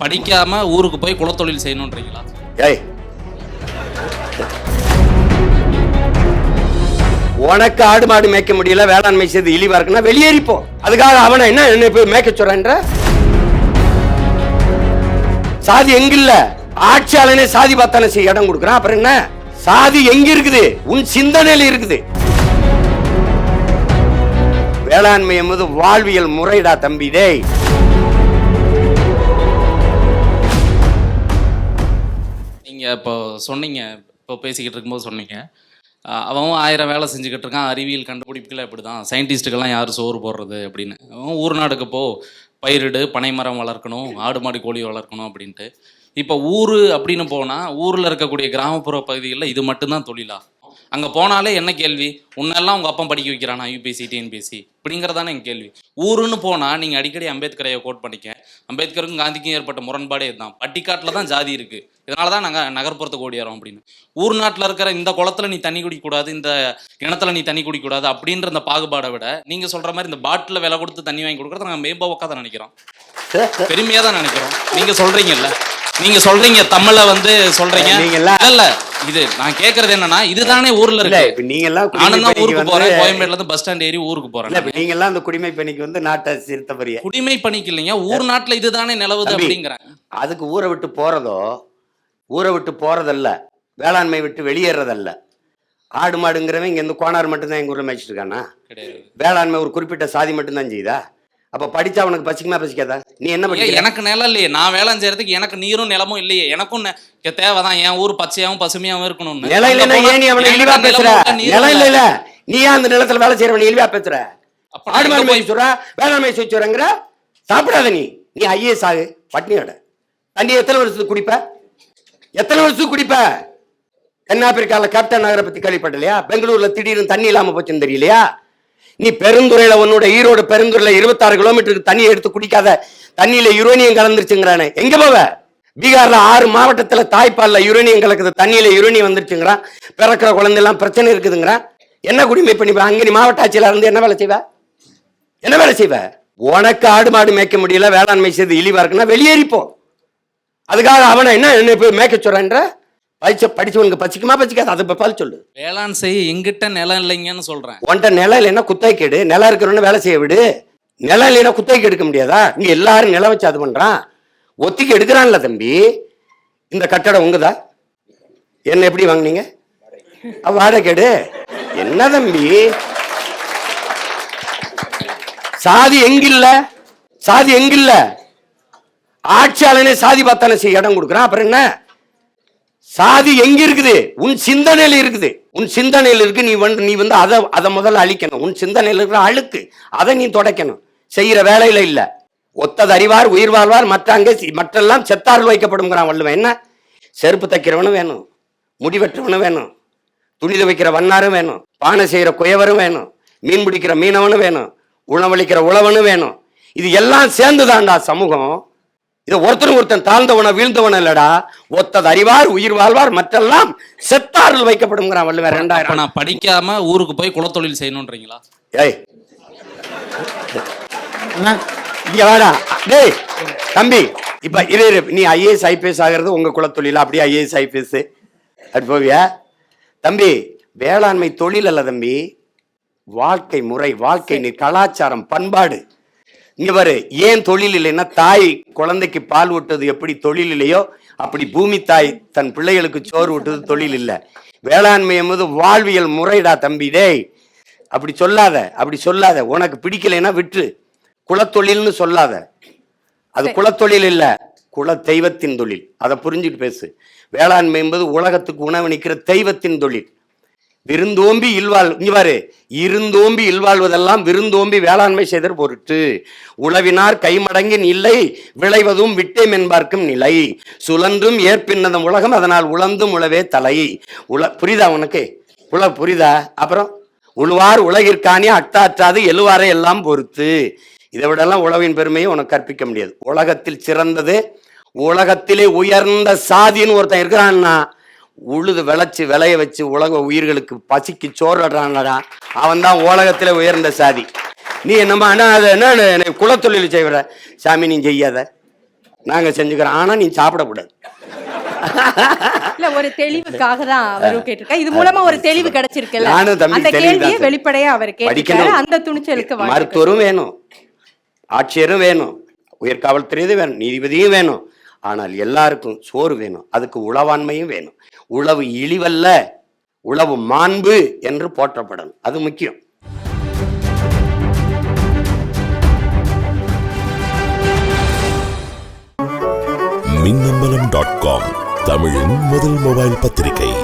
படிக்காம ஊருக்கு போய் குலத்தொழில் செய்யணுன்றீங்களா? ஏய். உனக்கு ஆடு மாடு மேய்க்க முடியல வேளாண்மை செய்து இழிவா இருக்குன்னா வெளியேறிப்போம் அதுக்காக அவனை என்ன என்ன போய் மேய்க்க சொல்றன்ற? சாதி எங்க இல்ல ஆட்சியாளனே சாதி பார்த்தானே செய்ய இடம் கொடுக்குறான். அப்புறம் என்ன? சாதி எங்க இருக்குது? உன் சிந்தனையில இருக்குது. வேளாண்மை என்பது வாழ்வியல் முறைடா தம்பி டேய். நீங்கள் இப்போ சொன்னீங்க இப்போ பேசிக்கிட்டு இருக்கும்போது சொன்னீங்க. அவன் ஆயிரம் வேலை செஞ்சுக்கிட்டு இருக்கான் அறிவியல் கண்டுபிடிப்புகளை அப்படி தான் சயின்டிஸ்ட்டுக்கெல்லாம் யார் சோறு போடுறது அப்படின்னு. அவன் ஊர் நாடுக்கு போ பயிரிடு பனைமரம் வளர்க்கணும் ஆடு மாடு கோழி வளர்க்கணும் அப்படின்ட்டு. இப்போ ஊர் அப்படின்னு போனால் ஊரில் இருக்கக்கூடிய கிராமப்புற பகுதிகளில் இது மட்டும்தான் தொழிலா? அங்கே போனாலே என்ன கேள்வி? உன்னெல்லாம் உங்கள் அப்பா படிக்க வைக்கிறானா யூபிஎஸ்சி டிஎன்பிஎஸ்சி இப்படிங்கிறதானே என் கேள்வி. ஊருன்னு போனால் நீங்கள் அடிக்கடி அம்பேத்கரையை கோட் பண்ணிக்க. அம்பேத்கருக்கும் காந்திக்கும் ஏற்பட்ட முரண்பாடே இதுதான். பட்டிக்காட்டில் தான் ஜாதி இருக்குது இதனால தான் நாங்கள் நகர்ப்புறத்துக்கு ஓடியாரோம் அப்படின்னு. ஊர் நாட்டில் இருக்கிற இந்த குளத்துல நீ தண்ணி குடிக்கக்கூடாது இந்த கிணத்துல நீ தண்ணி குடிக்கக்கூடாது அப்படின்ற அந்த பாகுபாடை விட நீங்கள் சொல்கிற மாதிரி இந்த பாட்டில் விலை கொடுத்து தண்ணி வாங்கி கொடுக்குறத நாங்கள் மேம்போக்காக தான் நினைக்கிறோம். பெருமையாக தான் நினைக்கிறோம். நீங்கள் சொல்கிறீங்கல்ல நீங்கள் சொல்கிறீங்க தமிழை வந்து நீங்கெல்லாம் இல்ல. இது நான் கேக்குறது என்னன்னா இதுதானே ஊர்ல இல்ல இருக்கு. இப்ப நீங்க எல்லாம் நானும் தான் ஊருக்கு போறேன் கோயம்பேடுல இருந்து பஸ் ஸ்டாண்ட் ஏறி ஊருக்கு இல்ல போறேன் இப்ப நீங்க எல்லாம் அந்த குடிமை பணிக்கு வந்து நாட்டை சிறுத்த பெரிய குடிமை பணிக்கு இல்லைங்க ஊர் நாட்டுல இதுதானே நிலவுது. அப்படிங்கிறேன். அதுக்கு ஊரை விட்டு போறதோ ஊரை விட்டு போறதல்ல வேளாண்மை விட்டு வெளியேறதல்ல. ஆடு மாடுங்கிறவன் இங்க இருந்து கோனார் மட்டும்தான் எங்க ஊர்ல மேய்ச்சிட்டு இருக்கானா? வேளாண்மை ஒரு குறிப்பிட்ட சாதி மட்டும்தான் செய்யுதா? அப்ப படிச்சா அவனுக்கு பசிக்குமா பசிக்காதா? நீ என்ன படிக்கிற? எனக்கு நிலம் இல்லையே. நான் வேலை செய்யறதுக்கு எனக்கு நீரும் நிலமும் இல்லையே. எனக்கும் தேவைதான். என் ஊர் பச்சையாவும் பசுமையாவும் இருக்கணும்னு. நிலம் இல்லைன்னா அங்க ஏன் நீ அவனை இழிவா பேசுற? இல்ல, நிலம் இல்ல. இல்ல. இல்ல நீ ஏன் அந்த நிலத்துல வேலை செய்யறவன் இழிவா பேசுற. அப்ப நான் ஆடு மாடு எங்க போய் மேய்ச்சி சொல்ற வேளாண்மை செய்ய சொல்றங்கிற சாப்பிடாத நீ. நீ ஐஏஎஸ் ஆகு. பட்னியோட தண்ணி எத்தனை வருஷத்துக்கு குடிப்ப? எத்தனை வருஷத்துக்கு குடிப்ப? தென்னாப்பிரிக்கால கேப்டன் நகரை பத்தி கேள்விப்பட்டலையா பெங்களூர்ல திடீர்னு தண்ணி இல்லாம போச்சுன்னு தெரியலையா? நீ பெருந்துறையில உன்னோட ஈரோடு பெருந்துறையில இருபத்தாறு கிலோமீட்டருக்கு தண்ணி எடுத்து குடிக்காத. தண்ணியில யுரேனியம் கலந்துருச்சுங்கிறானே. எங்க போவ? பீகார்ல ஆறு மாவட்டத்துல தாய்ப்பால்ல யுரேனியம் கலக்குது. தண்ணியில யுரேனியம் வந்துருச்சுங்கிறான் பிறக்கிற குழந்தை எல்லாம் பிரச்சனை இருக்குதுங்கிறான் என்ன குடிமை பண்ணிப்ப? அங்க நீ மாவட்ட ஆட்சியில இருந்து என்ன வேலை செய்வ? என்ன வேலை செய்வ? உனக்கு ஆடு மாடு மேய்க்க முடியல வேளாண்மை செய்து இழிவா இருக்குன்னா வெளியேறிப்போம் அதுக்காக அவனை என்ன என்ன போய் மேய்க்க சொல்றேன்ற? படிச்ச படிச்சவனுக்கு பச்சிக்குமா பச்சிக்காது அதை பதில் சொல்லு. வேளாண் செய்ய எங்கிட்ட நிலம் இல்லைங்கன்னு சொல்றேன். உன்கிட்ட நிலம் இல்லைன்னா குத்தகைக்கு எடு நிலம் இருக்கிறவன வேலை செய்ய விடு. நிலம் இல்லைன்னா குத்தகைக்கு எடுக்க முடியாதா? இங்க எல்லாரும் நிலம் வச்சு அது பண்றான். ஒத்திக்கு எடுக்கிறான்ல தம்பி. இந்த கட்டடம் உங்கதா? என்ன எப்படி வாங்குனீங்க? எடு என்ன தம்பி? சாதி எங்கில்ல? சாதி எங்கில்ல? ஆட்சியாளனே சாதி பார்த்தானே செய்ய இடம் கொடுக்குறான். அப்புறம் என்ன? சாதி எங்க இருக்குது? உன் சிந்தனையில் இருக்குது. உன் சிந்தனையில் இருக்கு. நீ வந்து நீ வந்து அதை அதை முதல்ல அழிக்கணும். உன் சிந்தனையில் இருக்கிற அழுக்கு அதை நீ தொடக்கணும். செய்கிற வேலையில இல்லை. ஒத்தது அறிவார் உயிர் வாழ்வார் மற்ற அங்கே மற்றெல்லாம் செத்தாரில் வைக்கப்படுங்கிறான் வள்ளுவன். என்ன? செருப்பு தைக்கிறவனும் வேணும். முடிவெற்றவனும் வேணும். துணி துவைக்கிற வண்ணாரும் வேணும். பானை செய்கிற குயவரும் வேணும். மீன் பிடிக்கிற மீனவனும் வேணும். உணவளிக்கிற உழவனும் வேணும். இது எல்லாம் சேர்ந்துதான்டா சமூகம். இது ஒருத்தன் ஒருத்தன் தாழ்ந்தவன வீழ்ந்தவன இல்லடா. ஒத்தது அறிவார் உயிர் வாழ்வார் மற்றெல்லாம் செத்தார்கள் வைக்கப்படுங்கிறான் வள்ளுவர் ரெண்டாயிரம். நான் படிக்காம ஊருக்கு போய் குலத்தொழில் செய்யணுன்றீங்களா? ஏய். இங்க வாடா. டேய் தம்பி இப்ப இரு இரு. நீ ஐஏஎஸ் ஐபிஎஸ் ஆகிறது உங்க குலத்தொழிலா? அப்படியே ஐஏஎஸ் ஐபிஎஸ் அப்படி போவியா? தம்பி வேளாண்மை தொழில் அல்ல தம்பி. வாழ்க்கை முறை வாழ்க்கை நீ கலாச்சாரம் பண்பாடு. இங்க பாரு ஏன் தொழில் இல்லைன்னா தாய் குழந்தைக்கு பால் ஊட்டுறது எப்படி தொழில் இல்லையோ அப்படி பூமி தாய் தன் பிள்ளைகளுக்கு சோறு ஊட்டுறது தொழில் இல்லை. வேளாண்மை என்பது வாழ்வியல் முறைடா தம்பி டேய். அப்படி சொல்லாத அப்படி சொல்லாத. உனக்கு பிடிக்கலைன்னா விட்டு குலத்தொழில்னு சொல்லாத. அது குலத்தொழில் இல்ல குல தெய்வத்தின் தொழில். அதை புரிஞ்சுட்டு பேசு. வேளாண்மை என்பது உலகத்துக்கு உணவளிக்கிற தெய்வத்தின் தொழில். விருந்தோம்பி இல்வாழ் இங்க பாரு இருந்தோம்பி இல்வாழ்வதெல்லாம் விருந்தோம்பி வேளாண்மை செய்தற் பொருட்டு. உழவினார் கைமடங்கின் இல்லை விளைவதும் விட்டேம் என்பார்க்கும் நிலை. சுழன்றும் ஏற்பின்னதம் உலகம் அதனால் உழந்தும் உழவே தலை. உல புரியுதா உனக்கு? உல புரியுதா? அப்புறம்? உழுவார் உலகிற்கானே அட்டாற்றாது எழுவாரை எல்லாம் பொறுத்து. இதை விடலாம் உழவின் பெருமையை உனக்கு கற்பிக்க முடியாது. உலகத்தில் சிறந்தது உலகத்திலே உயர்ந்த சாதின்னு ஒருத்தன் இருக்கிறான்னா உழுது விளைச்சு விளைய வச்சு உலக உயிர்களுக்கு பசிக்கு சோறுறானடா அவன் தான் உலகத்திலே உயர்ந்த சாதி. நீ என்னம்மா அண்ணா அது என்ன குலத்தொழில் செய்வற சாமி நீ செய்யாத. நாங்க செஞ்சுக்கிறோம். ஆனா நீ சாப்பிடக்கூடாது. இல்ல ஒரு தெளிவுக்காக தான் அவரும் கேட்டிருக்காரு இது மூலமா ஒரு தெளிவு கிடைச்சிருக்குல்ல. அந்த கேள்வியை. வெளிப்படையா அவர் கேட்டிருக்காரு. அந்த துணிச்சலுக்கு. மருத்துவரும் வேணும். ஆட்சியரும் வேணும். உயர் காவல்துறையும் வேணும். நீதிபதியும் வேணும். ஆனால் எல்லாருக்கும் சோறு வேணும் அதுக்கு உளவாண்மையும் வேணும். உழவு இழிவல்ல உழவு மாண்பு என்று போற்றப்படணும். அது முக்கியம். மின்னம்பலம் டாட் காம் தமிழின் முதல் மொபைல் பத்திரிகை.